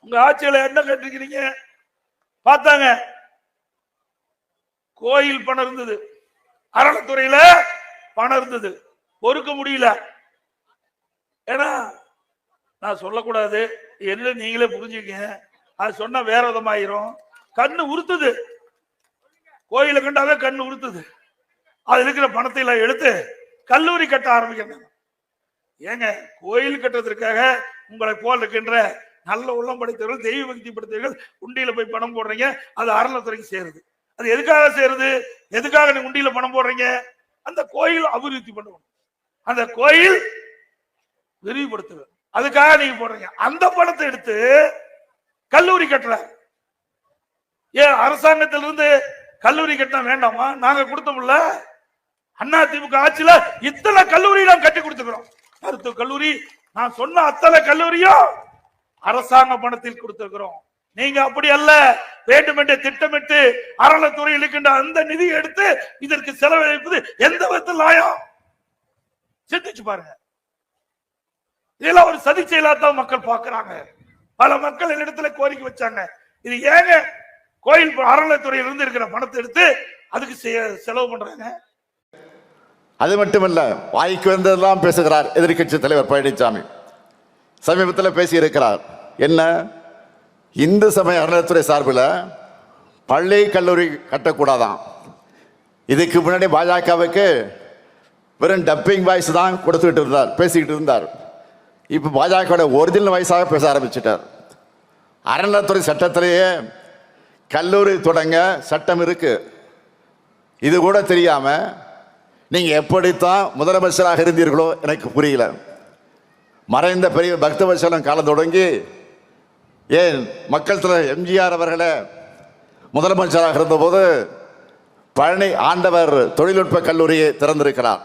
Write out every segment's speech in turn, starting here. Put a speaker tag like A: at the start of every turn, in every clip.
A: உங்க ஆட்சியில என்ன கேட்டிருக்கிறீங்க? பார்த்தாங்க. கோயில் பணம் இருந்தது. அறநிலைத்துறையில பணம் இருந்தது. பொறுக்க முடியல. ஏன்னா நான் சொல்லக்கூடாது. என்ன நீங்களே புரிஞ்சுக்கங்க. அது சொன்னா வேற விதமாயிரும். கண்ணு உறுத்துது. கோயிலை கண்டாவே கண்ணு உறுத்துது. அது இருக்கிற பணத்தை எல்லாம் எடுத்து கல்லூரி கட்ட ஆரம்பிக்கிறாங்க ஏங்க கோயில் கட்டுறதுக்காக உங்களை போல் இருக்கின்ற நல்ல உள்ளம் படைத்தவர்கள் தெய்வ பக்தி படைத்தவர்கள் உண்டியில போய் பணம் போடுறீங்க அது அறநிலத்துறைக்கு சேருது. அது எதுக்காக சேருது? எதுக்காக நீ உண்டியில பணம் போடுறீங்க? அந்த கோயில் அபிவிருத்தி பண்ணுவோம் அந்த கோயில் விரிவுபடுத்துது அதுக்காக நீங்க போடுறீங்க. அந்த பணத்தை எடுத்து கல்லூரி கட்டல. ஏன் அரசாங்கத்திலிருந்து கல்லூரி கட்டினா வேண்டாமா? நாங்க கொடுத்தோம்ல அண்ணா திமுக ஆட்சியில இத்தனை கல்லூரி நாம் கட்டி கொடுத்துக்கிறோம். மருத்துவ கல்லூரி நான் சொன்ன அத்தனை கல்லூரியும் அரசாங்க பணத்தில் கொடுத்திருக்கிறோம். நீங்க அப்படி அல்ல வேண்டுமென்றே திட்டமிட்டு அறநிலைத்துறை இருக்கின்ற அந்த நிதியை எடுத்து இதற்கு செலவழிப்பது எந்த விதத்தில் நியாயம்? சிந்திச்சு பாருங்க. இதெல்லாம் ஒரு சதி செயலாத்தான் மக்கள் பாக்குறாங்க பல மக்கள் என்னிடத்துல கோரிக்கை வச்சாங்க. இது ஏங்க கோயில் அறநிலைத்துறையில் இருந்து இருக்கிற பணத்தை எடுத்து அதுக்கு செலவு பண்றாங்க?
B: அது மட்டுமல்ல வாய்க்கு வந்ததெல்லாம் பேசுகிறார் எதிர்க்கட்சி தலைவர் பழனிசாமி சமீபத்தில் பேசியிருக்கிறார். என்ன? இந்து சமய அறநிலைத்துறை சார்பில் பள்ளி கல்லூரி கட்டக்கூடாதான். இதுக்கு முன்னாடி பாஜகவுக்கு வெறும் டப்பிங் வாய்ஸ் தான் கொடுத்துக்கிட்டு இருந்தார் பேசிக்கிட்டு இருந்தார். இப்போ பாஜகவோட ஒரிஜினல் வாய்ஸாக பேச ஆரம்பிச்சிட்டார். அறநிலைத்துறை சட்டத்திலேயே கல்லூரி தொடங்க சட்டம் இருக்கு. இது கூட தெரியாமல் நீங்கள் எப்படித்தான் முதலமைச்சராக இருந்தீர்களோ எனக்கு புரியல. மறைந்த பெரிய பக்தவசலம் காலம் தொடங்கி ஏன் மக்கள் தலைவர் எம்ஜிஆர் அவர்களை முதலமைச்சராக இருந்தபோது பழனி ஆண்டவர் தொழில்நுட்ப கல்லூரியை திறந்திருக்கிறார்.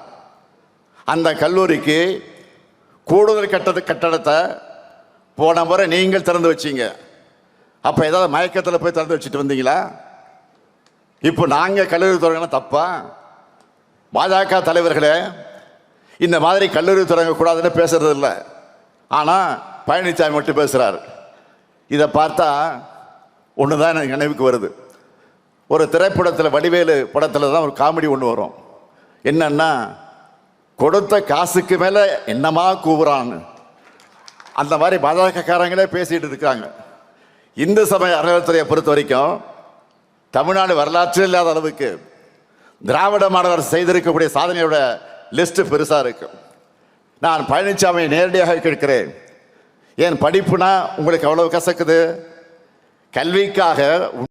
B: அந்த கல்லூரிக்கு கூடுதல் கட்டது கட்டடத்தை போன முறை நீங்கள் திறந்து வச்சீங்க. அப்போ ஏதாவது மயக்கத்தில் போய் திறந்து வச்சுட்டு வந்தீங்களா? இப்போ நாங்கள் கல்லூரி தொடங்கினா தப்பா? பாஜக தலைவர்களே இந்த மாதிரி கல்லூரி தொடங்கக்கூடாதுன்னு பேசுறது இல்லை ஆனால் பழனிசாமி மட்டும் பேசுகிறார் இதை பார்த்தா ஒன்று தான் எனக்கு நினைவுக்கு வருது. ஒரு திரைப்படத்தில் வடிவேலு படத்தில் தான் ஒரு காமெடி ஒன்று வரும். என்னன்னா கொடுத்த காசுக்கு மேலே என்னமா கூவுறான்னு. அந்த மாதிரி பாஜகக்காரங்களே பேசிகிட்டு இருக்காங்க. இந்து சமய அறநிலையத்துறையை பொறுத்த வரைக்கும் தமிழ்நாடு வரலாற்றில் இல்லாத அளவுக்கு திராவிட மாணவர் செய்திருக்கக்கூடிய சாதனையோட லிஸ்ட்டு பெருசாக இருக்கும் நான் பழனிசாமியை நேரடியாக கேட்கிறேன். ஏன் படிப்புனா உங்களுக்கு அவ்வளவு கசக்குது? கல்விக்காக